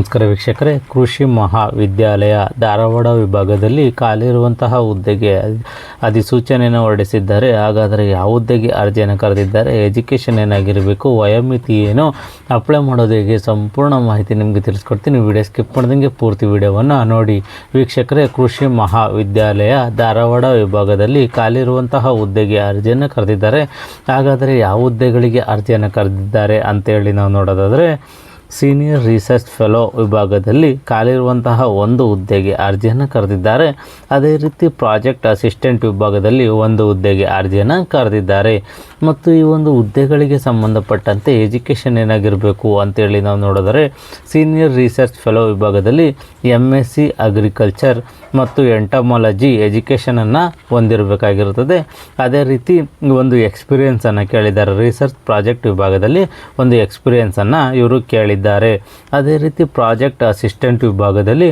ನಮಸ್ಕಾರ ವೀಕ್ಷಕರೇ. ಕೃಷಿ ಮಹಾವಿದ್ಯಾಲಯ ಧಾರವಾಡ ವಿಭಾಗದಲ್ಲಿ ಖಾಲಿರುವಂತಹ ಹುದ್ದೆಗೆ ಅಧಿಸೂಚನೆಯನ್ನು ಹೊರಡಿಸಿದ್ದಾರೆ. ಹಾಗಾದರೆ ಯಾವ ಹುದ್ದೆಗೆ ಅರ್ಜಿಯನ್ನು ಕರೆದಿದ್ದಾರೆ? ಎಜುಕೇಷನ್ ಏನಾಗಿರಬೇಕು? ವಯೋಮಿತಿ ಏನು? ಅಪ್ಲೈ ಮಾಡೋದು ಹೇಗೆ? ಸಂಪೂರ್ಣ ಮಾಹಿತಿ ನಿಮಗೆ ತಿಳಿಸ್ಕೊಡ್ತೀನಿ. ವಿಡಿಯೋ ಸ್ಕಿಪ್ ಮಾಡ್ದಂಗೆ ಪೂರ್ತಿ ವಿಡಿಯೋವನ್ನು ನೋಡಿ. ವೀಕ್ಷಕರೇ, ಕೃಷಿ ಮಹಾವಿದ್ಯಾಲಯ ಧಾರವಾಡ ವಿಭಾಗದಲ್ಲಿ ಖಾಲಿರುವಂತಹ ಹುದ್ದೆಗೆ ಅರ್ಜಿಯನ್ನು ಕರೆದಿದ್ದಾರೆ. ಹಾಗಾದರೆ ಯಾವ ಹುದ್ದೆಗಳಿಗೆ ಅರ್ಜಿಯನ್ನು ಕರೆದಿದ್ದಾರೆ ಅಂತೇಳಿ ನಾವು ನೋಡೋದಾದರೆ ಸೀನಿಯರ್ ರಿಸರ್ಚ್ ಫೆಲೋ ವಿಭಾಗದಲ್ಲಿ ಖಾಲಿರುವಂತಹ ಒಂದು ಹುದ್ದೆಗೆ ಅರ್ಜಿಯನ್ನು ಕರೆದಿದ್ದಾರೆ. ಅದೇ ರೀತಿ ಪ್ರಾಜೆಕ್ಟ್ ಅಸಿಸ್ಟೆಂಟ್ ವಿಭಾಗದಲ್ಲಿ ಒಂದು ಹುದ್ದೆಗೆ ಅರ್ಜಿಯನ್ನು ಕರೆದಿದ್ದಾರೆ. ಮತ್ತು ಈ ಒಂದು ಹುದ್ದೆಗಳಿಗೆ ಸಂಬಂಧಪಟ್ಟಂತೆ ಎಜುಕೇಷನ್ ಏನಾಗಿರಬೇಕು ಅಂತೇಳಿ ನಾವು ನೋಡಿದರೆ, ಸೀನಿಯರ್ ರಿಸರ್ಚ್ ಫೆಲೋ ವಿಭಾಗದಲ್ಲಿ ಎಂ ಎಸ್ ಸಿ ಅಗ್ರಿಕಲ್ಚರ್ ಮತ್ತು ಎಂಟಮಾಲಜಿ ಎಜುಕೇಷನನ್ನು ಹೊಂದಿರಬೇಕಾಗಿರುತ್ತದೆ. ಅದೇ ರೀತಿ ಒಂದು ಎಕ್ಸ್ಪೀರಿಯೆನ್ಸನ್ನು ಕೇಳಿದ್ದಾರೆ. ರಿಸರ್ಚ್ ಪ್ರಾಜೆಕ್ಟ್ ವಿಭಾಗದಲ್ಲಿ ಒಂದು ಎಕ್ಸ್ಪೀರಿಯೆನ್ಸನ್ನು ಇವರು ಕೇಳಿದ್ದಾರೆ. ಅದೇ ರೀತಿ ಪ್ರಾಜೆಕ್ಟ್ ಅಸಿಸ್ಟೆಂಟ್ ವಿಭಾಗದಲ್ಲಿ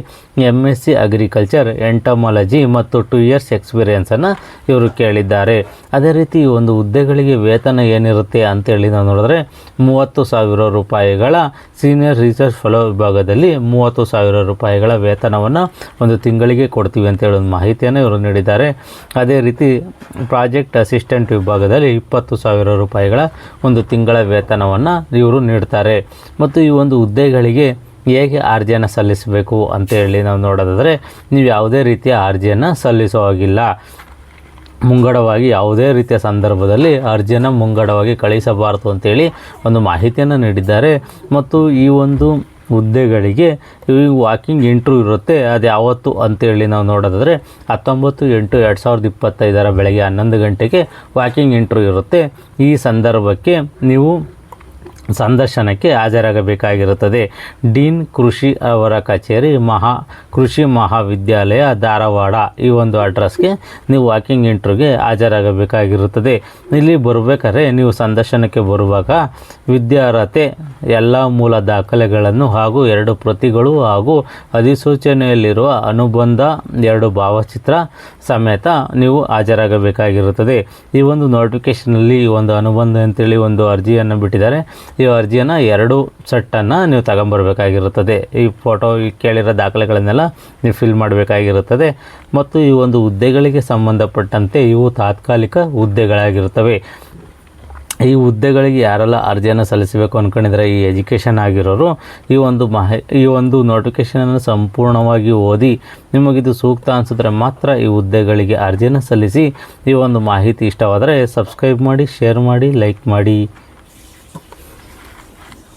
M S C agriculture entomology ಮತ್ತು ಟು ಇಯರ್ಸ್ ಎಕ್ಸ್ಪೀರಿಯೆನ್ಸನ್ನು ಇವರು ಕೇಳಿದ್ದಾರೆ. ಅದೇ ರೀತಿ ಈ ಒಂದು ಹುದ್ದೆಗಳಿಗೆ ವೇತನ ಏನಿರುತ್ತೆ ಅಂತೇಳಿ ನಾವು ನೋಡಿದ್ರೆ ಮೂವತ್ತು ಸಾವಿರ ರೂಪಾಯಿಗಳ ಸೀನಿಯರ್ ರಿಸರ್ಚ್ ಫೆಲೋ ವಿಭಾಗದಲ್ಲಿ ಮೂವತ್ತು ಸಾವಿರ ರೂಪಾಯಿಗಳ ವೇತನವನ್ನು ಒಂದು ತಿಂಗಳಿಗೆ ಕೊಡ್ತೀವಿ ಅಂತೇಳಿ ಒಂದು ಮಾಹಿತಿಯನ್ನು ಇವರು ನೀಡಿದ್ದಾರೆ. ಅದೇ ರೀತಿ ಪ್ರಾಜೆಕ್ಟ್ ಅಸಿಸ್ಟೆಂಟ್ ವಿಭಾಗದಲ್ಲಿ ಇಪ್ಪತ್ತು ಸಾವಿರ ರೂಪಾಯಿಗಳ ಒಂದು ತಿಂಗಳ ವೇತನವನ್ನು ಇವರು ನೀಡ್ತಾರೆ. ಮತ್ತು ಈ ಒಂದು ಹುದ್ದೆಗಳಿಗೆ ಹೇಗೆ ಅರ್ಜಿಯನ್ನು ಸಲ್ಲಿಸಬೇಕು ಅಂತೇಳಿ ನಾವು ನೋಡೋದಾದರೆ, ನೀವು ಯಾವುದೇ ರೀತಿಯ ಅರ್ಜಿಯನ್ನು ಸಲ್ಲಿಸೋ ಹಾಗಿಲ್ಲ. ಮುಂಗಡವಾಗಿ ಯಾವುದೇ ರೀತಿಯ ಸಂದರ್ಭದಲ್ಲಿ ಅರ್ಜಿಯನ್ನು ಮುಂಗಡವಾಗಿ ಕಳಿಸಬಾರದು ಅಂತೇಳಿ ಒಂದು ಮಾಹಿತಿಯನ್ನು ನೀಡಿದ್ದಾರೆ. ಮತ್ತು ಈ ಒಂದು ಹುದ್ದೆಗಳಿಗೆ ವಾಕಿಂಗ್ ಇಂಟ್ರ್ಯೂ ಇರುತ್ತೆ. ಅದು ಯಾವತ್ತು ಅಂತೇಳಿ ನಾವು ನೋಡೋದಾದರೆ, ಹತ್ತೊಂಬತ್ತು ಎಂಟು ಎರಡು ಸಾವಿರದ ಇಪ್ಪತ್ತೈದರ ಬೆಳಗ್ಗೆ ಹನ್ನೊಂದು ಗಂಟೆಗೆ ವಾಕಿಂಗ್ ಇಂಟ್ರ್ಯೂ ಇರುತ್ತೆ. ಈ ಸಂದರ್ಭಕ್ಕೆ ನೀವು ಸಂದರ್ಶನಕ್ಕೆ ಹಾಜರಾಗಬೇಕಾಗಿರುತ್ತದೆ. ಡೀನ್ ಕೃಷಿ ಅವರ ಕಚೇರಿ, ಮಹಾ ಕೃಷಿ ಮಹಾವಿದ್ಯಾಲಯ, ಧಾರವಾಡ. ಈ ಒಂದು ಅಡ್ರೆಸ್ಗೆ ನೀವು ವಾಕಿಂಗ್ ಇಂಟ್ರೂಗೆ ಹಾಜರಾಗಬೇಕಾಗಿರುತ್ತದೆ. ಇಲ್ಲಿ ಬರಬೇಕಾದ್ರೆ ನೀವು ಸಂದರ್ಶನಕ್ಕೆ ಬರುವಾಗ ವಿದ್ಯಾರ್ಹತೆ, ಎಲ್ಲ ಮೂಲ ದಾಖಲೆಗಳನ್ನು ಹಾಗೂ ಎರಡು ಪ್ರತಿಗಳು ಹಾಗೂ ಅಧಿಸೂಚನೆಯಲ್ಲಿರುವ ಅನುಬಂಧ, ಎರಡು ಭಾವಚಿತ್ರ ಸಮೇತ ನೀವು ಹಾಜರಾಗಬೇಕಾಗಿರುತ್ತದೆ. ಈ ಒಂದು ನೋಟಿಫಿಕೇಷನಲ್ಲಿ ಈ ಒಂದು ಅನುಬಂಧ ಅಂತೇಳಿ ಒಂದು ಅರ್ಜಿಯನ್ನು ಬಿಟ್ಟಿದ್ದಾರೆ. ಈ ಅರ್ಜಿಯನ್ನು ಎರಡು ಸೆಟ್ಟನ್ನು ನೀವು ತಗೊಂಬರ್ಬೇಕಾಗಿರುತ್ತದೆ. ಈ ಫೋಟೋ ಕೇಳಿರೋ ದಾಖಲೆಗಳನ್ನೆಲ್ಲ ನೀವು ಫಿಲ್ ಮಾಡಬೇಕಾಗಿರುತ್ತದೆ. ಮತ್ತು ಈ ಒಂದು ಹುದ್ದೆಗಳಿಗೆ ಸಂಬಂಧಪಟ್ಟಂತೆ ಇವು ತಾತ್ಕಾಲಿಕ ಹುದ್ದೆಗಳಾಗಿರುತ್ತವೆ. ಈ ಹುದ್ದೆಗಳಿಗೆ ಯಾರೆಲ್ಲ ಅರ್ಜಿಯನ್ನು ಸಲ್ಲಿಸಬೇಕು ಅಂದ್ಕೊಂಡಿದ್ರೆ ಈ ಎಜುಕೇಷನ್ ಆಗಿರೋರು, ಈ ಒಂದು ಮಾಹಿ, ಈ ಒಂದು ನೋಟಿಫಿಕೇಷನನ್ನು ಸಂಪೂರ್ಣವಾಗಿ ಓದಿ ನಿಮಗಿದು ಸೂಕ್ತ ಅನಿಸಿದ್ರೆ ಮಾತ್ರ ಈ ಹುದ್ದೆಗಳಿಗೆ ಅರ್ಜಿಯನ್ನು ಸಲ್ಲಿಸಿ, ಈ ಒಂದು ಮಾಹಿತಿ ಇಷ್ಟವಾದರೆ ಸಬ್ಸ್ಕ್ರೈಬ್ ಮಾಡಿ ಶೇರ್ ಮಾಡಿ ಲೈಕ್ ಮಾಡಿ.